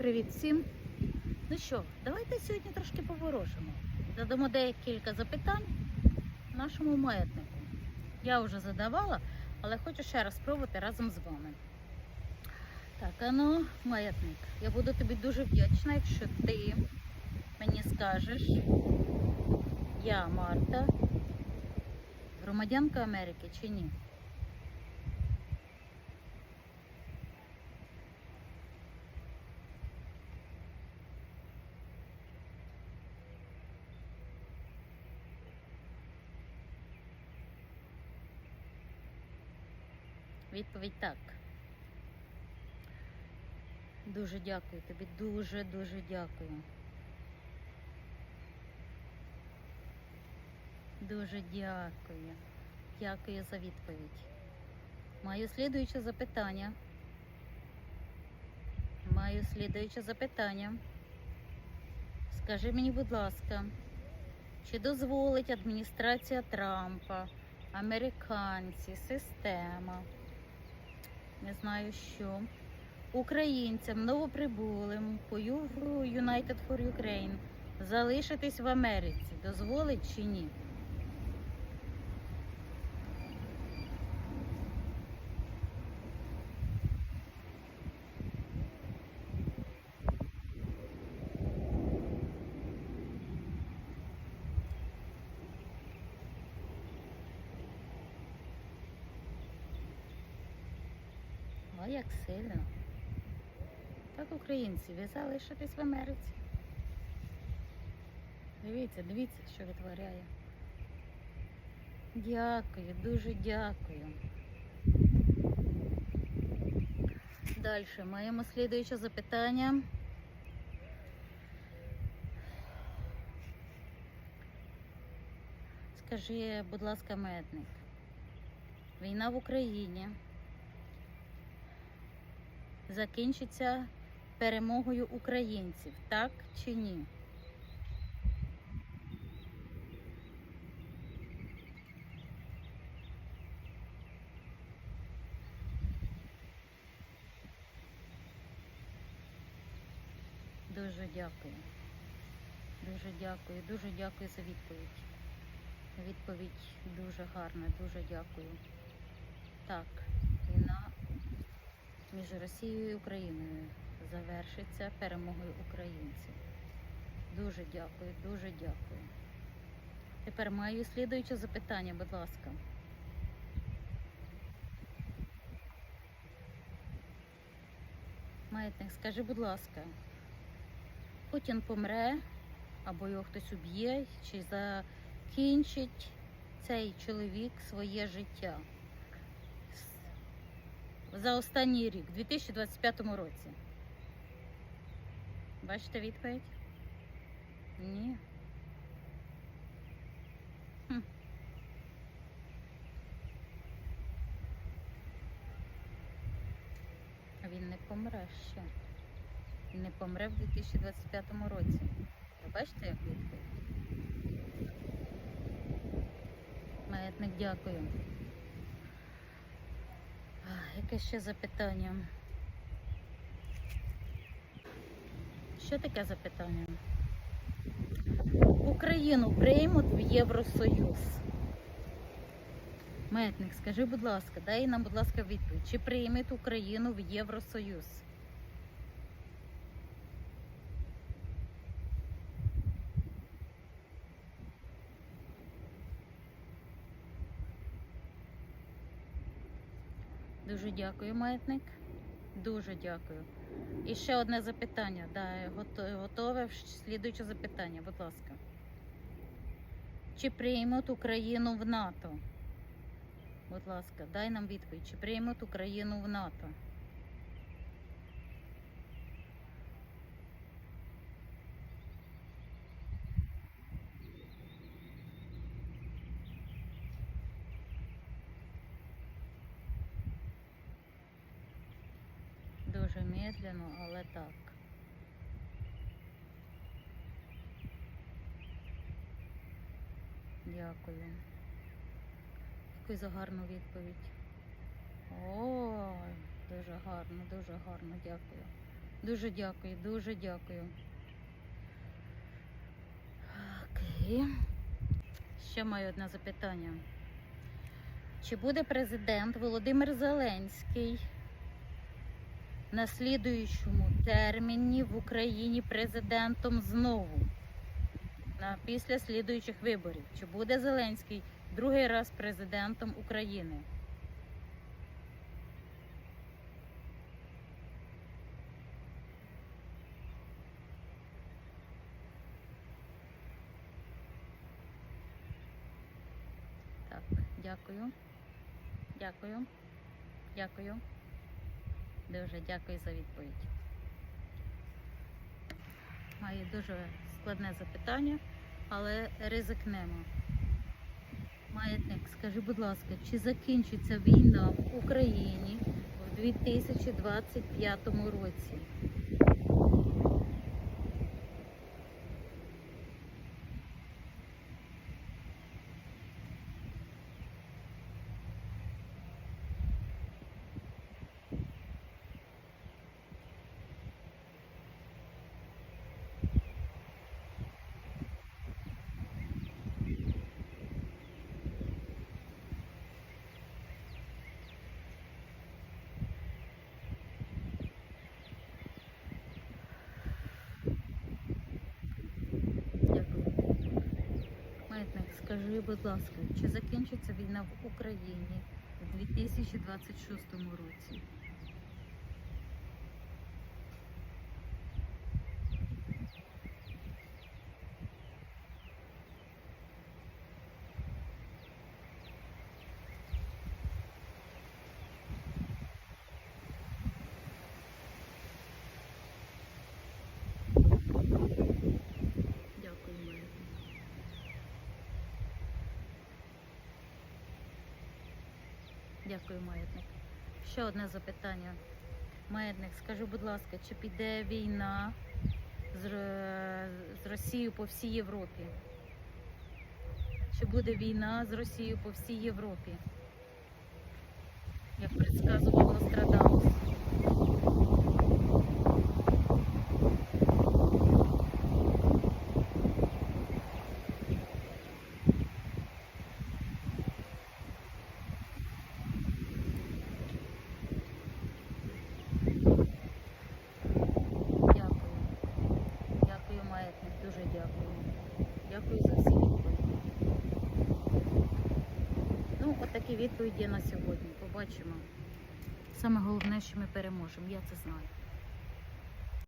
Привіт всім! Ну що, давайте сьогодні трошки поворожимо. Задамо декілька запитань нашому маятнику. Я вже задавала, але хочу ще раз спробувати разом з вами. Так, а ну, маятник, я буду тобі дуже вдячна, якщо ти мені скажеш, я Марта, громадянка Америки чи ні? Відповідь так. Дуже дякую тобі, дуже дуже дякую. Дуже дякую. Дякую за відповідь. Маю слідуюче запитання. Маю слідуюче запитання. Скажи мені, будь ласка, чи дозволить адміністрація Трампа, американці, система, не знаю що, українцям новоприбулим по United for Ukraine залишитись в Америці? Дозволить чи ні? А як сильно. Так, українці, ви залишитесь в Америці. Дивіться, дивіться, що витворяє. Дякую, дуже дякую. Далі маємо слідуюче запитання. Скажи, будь ласка, метник, війна в Україні закінчиться перемогою українців, так чи ні? Дуже дякую. Дуже дякую, дуже дякую за відповідь. Відповідь дуже гарна, дуже дякую. Так, між Росією і Україною завершиться перемогою українців. Дуже дякую, дуже дякую. Тепер маю слідуюче запитання, будь ласка. Маятник, скажи, будь ласка, Путін помре, або його хтось уб'є, чи закінчить цей чоловік своє життя за останній рік, у 2025 році? Бачите відповідь? Ні. Хм. Він не помре ще. Він не помре в 2025 році. Ви бачите, як відповідь? Маятник, дякую. Яке ще запитання? Що таке запитання? Україну приймуть в Євросоюз. Метник, скажи, будь ласка, дай нам, будь ласка, відповідь. Чи приймуть Україну в Євросоюз? Дуже дякую, маятник. Дуже дякую. І ще одне запитання. Да, готове слідуюче запитання, будь ласка. Чи приймуть Україну в НАТО? Будь ласка, дай нам відповідь. Чи приймуть Україну в НАТО? Дуже медленно, але так. Дякую. Дякую за гарну відповідь. О, дуже гарно, дуже гарно, дякую. Дуже дякую, дуже дякую. Окей. Ще маю одне запитання. Чи буде президент Володимир Зеленський на слідуючому терміні в Україні президентом знову? На після слідуючих виборів? Чи буде Зеленський другий раз президентом України? Так, дякую. Дякую. Дякую. Дуже дякую за відповідь. Маю дуже складне запитання, але ризикнемо. Маятник, скажи, будь ласка, чи закінчиться війна в Україні в 2025 році? Дякую. Маятник, скажи, будь ласка, чи закінчиться війна в Україні у 2026 році? Дякую, маятник. Дякую, маятник. Ще одне запитання. Маятник, скажи, будь ласка, чи піде війна з, з Росією по всій Європі? Чи буде війна з Росією по всій Європі? Як предсказував Нострадамус. Дякую. Дякую, маятник, дуже дякую. Дякую за всі відповіді. Відповіді на сьогодні. Побачимо. Саме головне, що ми переможемо. Я це знаю.